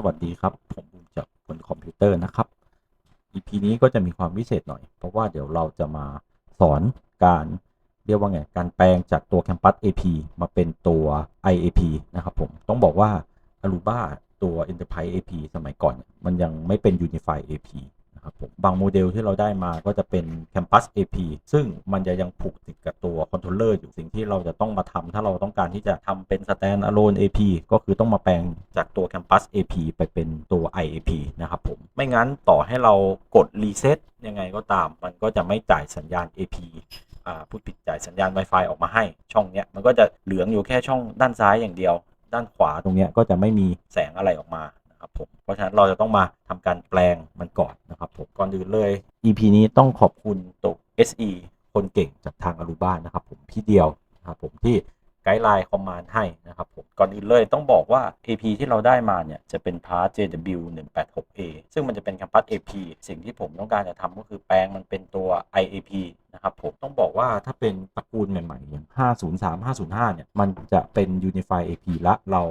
สวัสดีครับ ผมบูมจากบนคอมพิวเตอร์นะครับ EP นี้ก็จะมีความพิเศษหน่อย เพราะว่าเดี๋ยวเราจะมาสอนการเรียกว่าไง การแปลงจากตัว Campus AP มาเป็นตัว IAP นะครับผม ต้องบอกว่า Aruba ตัว Enterprise AP สมัยก่อน มันยังไม่เป็น Unified AP นะครับผมบางโมเดลที่เราได้มาก็จะเป็น Campus AP ซึ่งมันจะยังผูกติดกับตัวคอนโทรลเลอร์อยู่สิ่งที่เราจะต้องมาทำถ้าเราต้องการที่จะทำเป็น stand alone AP ก็คือต้องมาแปลงจากตัว Campus AP ไปเป็นตัว IAP นะครับผม ไม่งั้นต่อให้เรากด reset ยังไงก็ตาม มันก็จะไม่จ่ายสัญญาณ AP พูดผิดจ่ายสัญญาณ Wi-Fi ออกมาให้ช่องเนี้ยมันก็จะเหลืองอยู่แค่ช่องด้านซ้ายอย่างเดียว ด้านขวาตรงเนี้ยก็จะไม่มีแสงอะไรออกมา นะครับผมเพราะฉะนั้นเราจะต้องมาทำการแปลงมันก่อนนะครับผมก่อนอื่นเลย EP นี้ต้องขอบคุณตก SE คนเก่งจากทางอรูบ้านนะครับผมพี่เดียวนะครับผมที่ไกด์ไลน์คอมมานด์ให้นะครับผมก่อนอื่นเลยต้องบอกว่า AP ที่เราได้มาเนี่ยจะเป็นพาร์ท JW 186A ซึ่งมันจะเป็น Campus AP สิ่งที่ผมต้องการจะทำก็คือแปลงมันเป็นตัว IAP นะครับผมต้องบอกว่าถ้าเป็นตระกูลใหม่ๆอย่าง 503 505 เนี่ย มันจะเป็น Unify AP ละเรา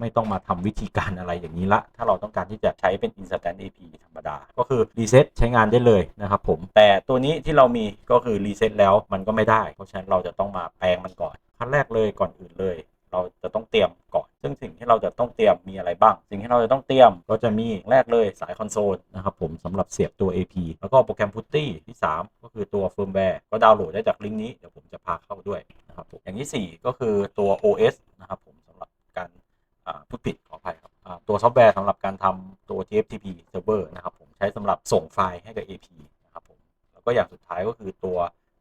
ไม่ต้องมาทำวิธีการอะไรอย่างนี้ละ ถ้าเราต้องการที่จะใช้เป็น Instant AP ธรรมดา ก็คือรีเซ็ตใช้งานได้เลยนะครับผม แต่ตัวนี้ที่เรามีก็คือรีเซ็ตแล้วมันก็ไม่ได้ เพราะฉะนั้นเราจะต้องมาแปลงมันก่อนขั้นแรกเลยก่อนอื่นเลย เราจะต้องเตรียมก่อน ซึ่งสิ่งที่เราจะต้องเตรียมมีอะไรบ้าง สิ่งที่เราจะต้องเตรียมก็จะมีแรกเลยสายคอนโซลนะครับผมสำหรับเสียบตัว AP แล้วก็โปรแกรม Putty ที่ 3 ก็คือตัวเฟิร์มแวร์ก็ดาวน์โหลดได้จากลิงก์นี้เดี๋ยวผมจะพาเข้าด้วยนะครับผมอย่างที่ 4 ก็คือตัว OS นะครับผมสำหรับการพูดผิดขออภัยครับตัวซอฟต์แวร์สำหรับการทำตัว TFTP server นะครับผมใช้สำหรับส่งไฟล์ให้กับ AP นะครับผมแล้วก็อย่างสุดท้ายก็คือตัว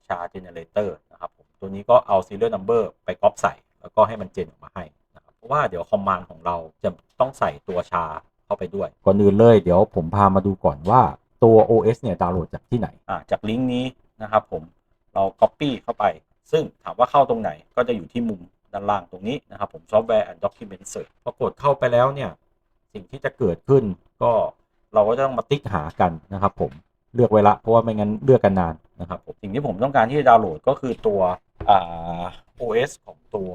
char generator นะครับผมตัวนี้ก็เอา serial number ไปก๊อปใส่ แล้วก็ให้มันเจนออกมาให้นะครับเพราะว่าเดี๋ยวคอมมานด์ของเราจะต้องใส่ตัวชาเข้าไปด้วย ก่อนอื่นเลยเดี๋ยวผมพามาดูก่อนว่าตัว OS เนี่ยดาวน์โหลดจากที่ไหนอ่าจากลิงก์นี้นะครับผมเรา Copy เข้าไป ซึ่งถามว่าเข้าตรงไหนก็จะอยู่ที่มุมด้านล่างตรงนี้นะครับผม Software and Document Search พอกดเข้าไปแล้วเนี่ย สิ่งที่จะเกิดขึ้นก็เราก็จะต้องมาติ๊กหากันนะครับผมเลือกไว้ละเพราะว่าไม่งั้นเลือกกันนานนะครับผมสิ่งที่ผมต้องการที่จะดาวน์โหลดก็คือตัวอ่า OS ของตัว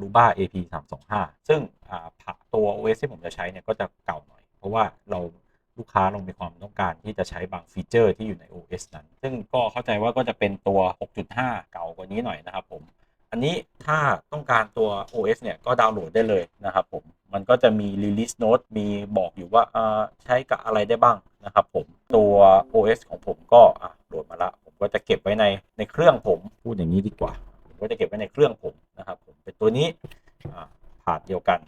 Ruba AP 325ซึ่งอ่าตัว OS ที่ผมจะใช้เนี่ยก็จะเก่าหน่อย เพราะว่าเราลูกค้าเรามีความต้องการที่จะใช้บางฟีเจอร์ที่อยู่ใน OS นั้น ซึ่งก็เข้าใจว่าก็จะเป็นตัว 6.5 เก่ากว่านี้หน่อยนะครับผม อันนี้ถ้าต้องการตัว OS เนี่ยก็ดาวน์โหลดได้เลยนะครับผม มันก็จะมี release note มีบอกอยู่ว่าใช้กับอะไรได้บ้างนะครับผม ตัว OS ของผมก็โหลดมาละ ผมก็จะเก็บไว้ในในเครื่องผม พูดอย่างนี้ดีกว่า ผมก็จะเก็บไว้ในเครื่องผมนะครับผมเป็นตัวนี้ผ่านเดียวกัน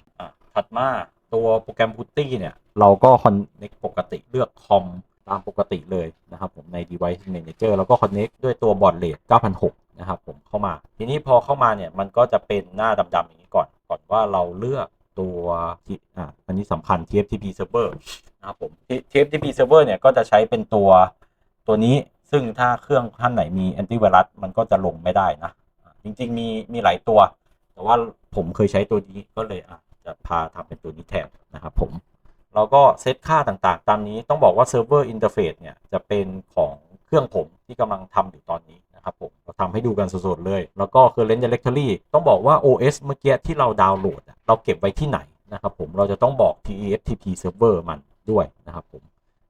ถัดมาตัวโปรแกรม Putty เนี่ย เราก็ connect ปกติเลือกคอมตามปกติเลยนะครับผมใน device manager แล้วก็ connect ด้วยตัว baud rate 9006นะครับผมเข้ามา ทีนี้พอเข้ามาเนี่ย มันก็จะเป็นหน้าดำๆอย่างนี้ก่อนก่อนว่าเราเลือกตัวอ่าอันนี้สำคัญ TFTP server นะครับผม TFTP server เนี่ย ก็จะใช้เป็นตัวตัวนี้ซึ่งถ้าเครื่องท่านไหนมีแอนตี้ไวรัสมันก็จะลงไม่ได้นะ จริง ๆ มีมีหลายตัว แต่ว่าผมเคยใช้ตัวนี้ก็เลยอะจะพาทำเป็นตัวนี้แทนนะครับผมเราก็เซตค่าต่างๆ ตามนี้ต้องบอกว่าเซิร์ฟเวอร์อินเทอร์เฟซเนี่ยจะเป็นของเครื่องผมที่กำลังทำอยู่ตอนนี้นะครับผมเราทำให้ดูกันสดๆเลย แล้วก็ current directory ต้องบอกว่า OS เมื่อกี้ที่เราดาวน์โหลด เราเก็บไว้ที่ไหนนะครับผมเราจะต้องบอก TFTP server มันด้วยนะครับผม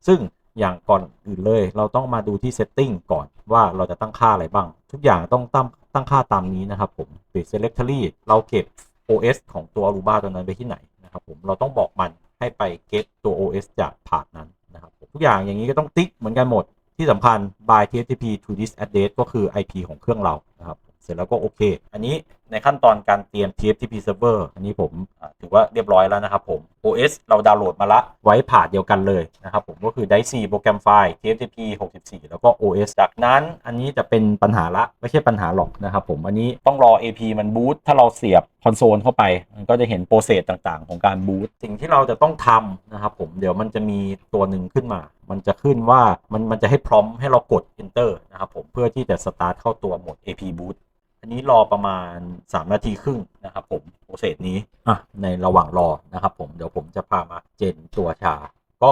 ซึ่งอย่างก่อนอื่นเลย เราต้องมาดูที่ setting ก่อนว่าเราจะตั้งค่าอะไรบ้าง ทุกอย่างต้องตั้ง ตั้งค่าตามนี้นะครับผม base selectory เราเก็บ OS ของตัว Aruba ตัวนั้นไปที่ไหนนะครับผม เราต้องบอกมันให้ไป get ตัว OS จากพาร์ทนั้นนะครับทุกอย่างอย่างนี้ก็ต้องติ๊กเหมือนกันหมด ที่สำคัญ by TFTP to this address ก็คือ IP ของเครื่องเรานะครับ เสร็จแล้วก็โอเค อันนี้ ในขั้นตอนการเตรียม TFTP server อันนี้ผมถือว่าเรียบร้อยแล้วนะครับผม OS เราดาวน์โหลดมาละไว้ผ่าเดียวกันเลยนะครับผมก็คือ DICE โปรแกรมไฟล์ TFTP 64 แล้วก็ OS จากนั้นอันนี้จะเป็นปัญหาละ ไม่ใช่ปัญหาหรอกนะครับผม อันนี้ต้องรอ AP มันบูตถ้าเราเสียบคอนโซลเข้าไป มันก็จะเห็นโปรเซสต่างๆ ของการบูตสิ่งที่เราจะต้องทำนะครับผมเดี๋ยวมันจะมีตัวหนึ่งขึ้นมา มันจะขึ้นว่ามันมันจะให้พร้อมให้เรากด enter นะครับผมเพื่อที่จะ start เข้าตัวโหมด AP boot อันนี้รอประมาณ 3 นาทีครึ่งนะครับ ผมโปรเซสนี้อะในระหว่างรอนะครับ ผมเดี๋ยวผมจะพามาเจนตัวชา ก็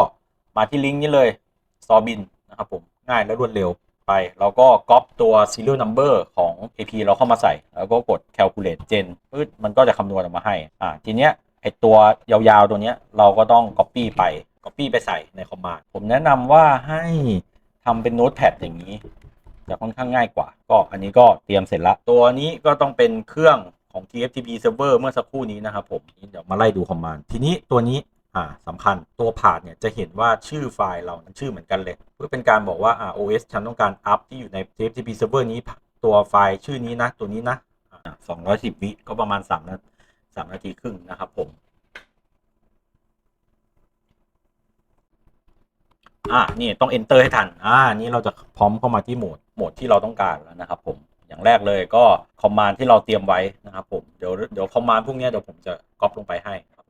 มาที่ลิงก์นี้เลยซอบินนะครับผมง่ายและรวดเร็วไปเราก็ก๊อปตัว serial number ของ AP เราเข้ามาใส่ แล้วก็กด calculate gen ปึ๊ดมันก็จะคำนวณออกมาให้ อ่า ทีเนี้ยไอตัวยาวๆตัวเนี้ยเราก็ต้อง Copy ไป Copy ไปใส่ในคอมมานด์ผมแนะนำว่าให้ทำเป็นโน้ตแพดอย่างนี้ จะค่อนข้างง่ายกว่า ก็อันนี้ก็เตรียมเสร็จละตัวนี้ก็ต้องเป็นเครื่องของ TFTP server เมื่อสักครู่นี้นะครับผมเดี๋ยวมาไล่ดูคอมมานด์ทีนี้ตัวนี้อ่าสำคัญตัวผ่านเนี่ยจะเห็นว่าชื่อไฟล์เรานั้นชื่อเหมือนกันเลย เพื่อเป็นการบอกว่าอ่า OS ฉันต้องการอัพที่อยู่ใน TFTP server นี้ตัวไฟล์ชื่อนี้นะ ตัวนี้นะอ่า210วิก็ประมาณ3นาสามนาทีครึ่งนะครับผมอ่านี่ต้อง enter ให้ทัน อ่า นี่เราจะพร้อมเข้ามาที่โหมด โหมดที่เราต้องการแล้วนะครับผมอย่างแรกเลยก็คอมมานด์ที่เราเตรียมไว้นะครับผมเดี๋ยวเดี๋ยวคอมมานด์พวกนี้เดี๋ยวผมจะก๊อปลงไปให้ครับ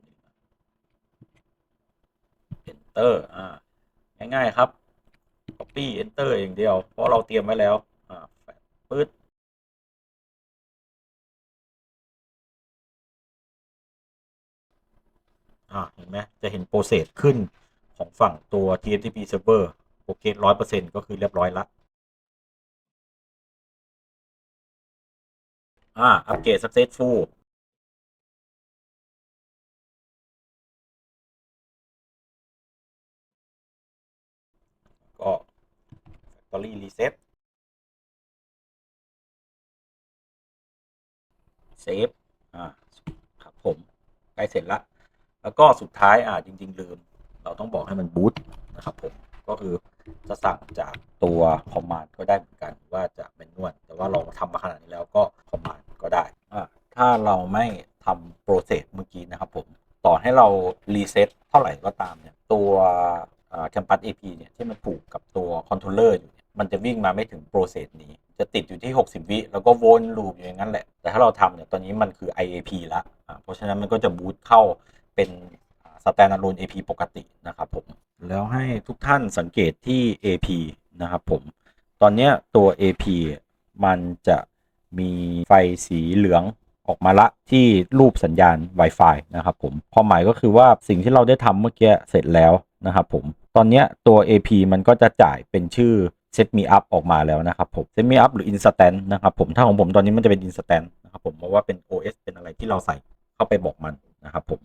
enter อ่าง่ายๆครับ copy enter อย่างเดียว เพราะเราเตรียมไว้แล้วอ่าปึ๊ดอ่าเห็นไหมจะเห็นโปรเซสขึ้นของฝั่งตัว TFTP server โอเคร้อยเปอร์เซ็นต์ก็คือเรียบร้อยละ อ่า อัปเกรด successful ก็ factory reset save อ่า ครับผม ใกล้เสร็จละ แล้วก็สุดท้าย อ่า จริง ๆ ลืม เราต้องบอกให้มันบูตนะครับผม ก็คือจะสั่งจากตัวคอมมานด์ก็ได้เหมือนกันว่าจะเป็นนวด แต่ว่าเราทำมาขนาดนี้แล้วก็คอมมานด์ ถ้าเราไม่ทำโปรเซสเมื่อกี้นะครับผม ต่อให้เรารีเซ็ตเท่าไหร่ก็ตามเนี่ย ตัวแคมปัส AP เนี่ย ที่มันผูกกับตัวคอนโทรลเลอร์อยู่เนี่ยมันจะวิ่งมาไม่ถึงโปรเซสนี้ จะติดอยู่ที่ 60 วิแล้วก็วนลูปอยู่อย่างนั้นแหละ แต่ถ้าเราทำเนี่ย ตอนนี้มันคือ IAP ละอ่าเพราะฉะนั้นมันก็จะบูตเข้าเป็น standalone AP ปกตินะครับผม แล้วให้ทุกท่านสังเกตที่ AP นะครับผม ตอนนี้ตัว AP มันจะมีไฟสีเหลือง ออกมาละที่รูปสัญญาณ Wi-Fi นะครับผมความหมายก็คือว่าสิ่งที่เราได้ทำเมื่อกี้เสร็จแล้วนะครับผมตอนนี้ตัว AP มันก็จะจ่ายเป็นชื่อ Set Me Up ออกมาแล้วนะครับผม Set Me Up หรือ Instant นะครับผมถ้าของผมตอนนี้มันจะเป็น Instant นะครับผมเพราะว่าเป็น OS เป็นอะไรที่เราใส่เข้าไปบอกมันนะครับผม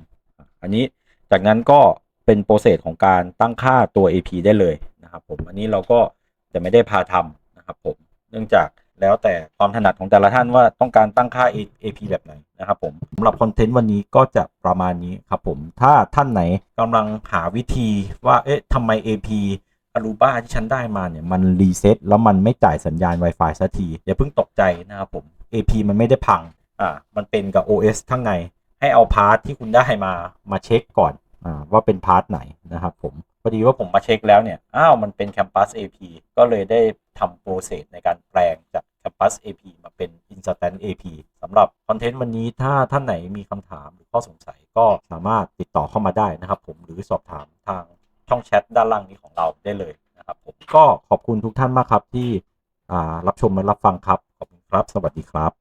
อันนี้จากนั้นก็เป็นโปรเซสของการตั้งค่าตัว AP ได้เลยนะครับผมอันนี้เราก็จะไม่ได้พาทำนะครับผมเนื่องจาก แล้วแต่ความถนัดของแต่ละท่านว่าต้องการตั้งค่า AP แบบไหนนะครับผมสำหรับคอนเทนต์วันนี้ก็จะประมาณนี้ครับผมถ้าท่านไหนกำลังหาวิธีว่าเอ๊ะทำไม AP อารูบ้าที่ฉันได้มาเนี่ยมันรีเซ็ตแล้วมันไม่จ่ายสัญญาณ Wi-Fi สักทีอย่าเพิ่งตกใจนะครับผม AP มันไม่ได้พังอ่ามันเป็นกับ OS ข้างในให้เอาพาร์ทที่คุณได้มามาเช็คก่อนอ่าว่าเป็นพาร์ทไหนนะครับผมพอดีว่าผมมาเช็คแล้วเนี่ย อ้าว มันเป็น Campus AP ก็เลยได้ทำโปรเซสในการแปลงจาก Campus AP มาเป็น Instant AP สำหรับคอนเทนต์วันนี้ถ้าท่านไหนมีคำถามหรือข้อสงสัยก็สามารถติดต่อเข้ามาได้นะครับผมหรือสอบถามทางช่องแชทด้านล่างนี้ของเราได้เลยนะครับผมก็ขอบคุณทุกท่านมากครับที่อ่ารับชมและรับฟังครับ ขอบคุณครับ สวัสดีครับ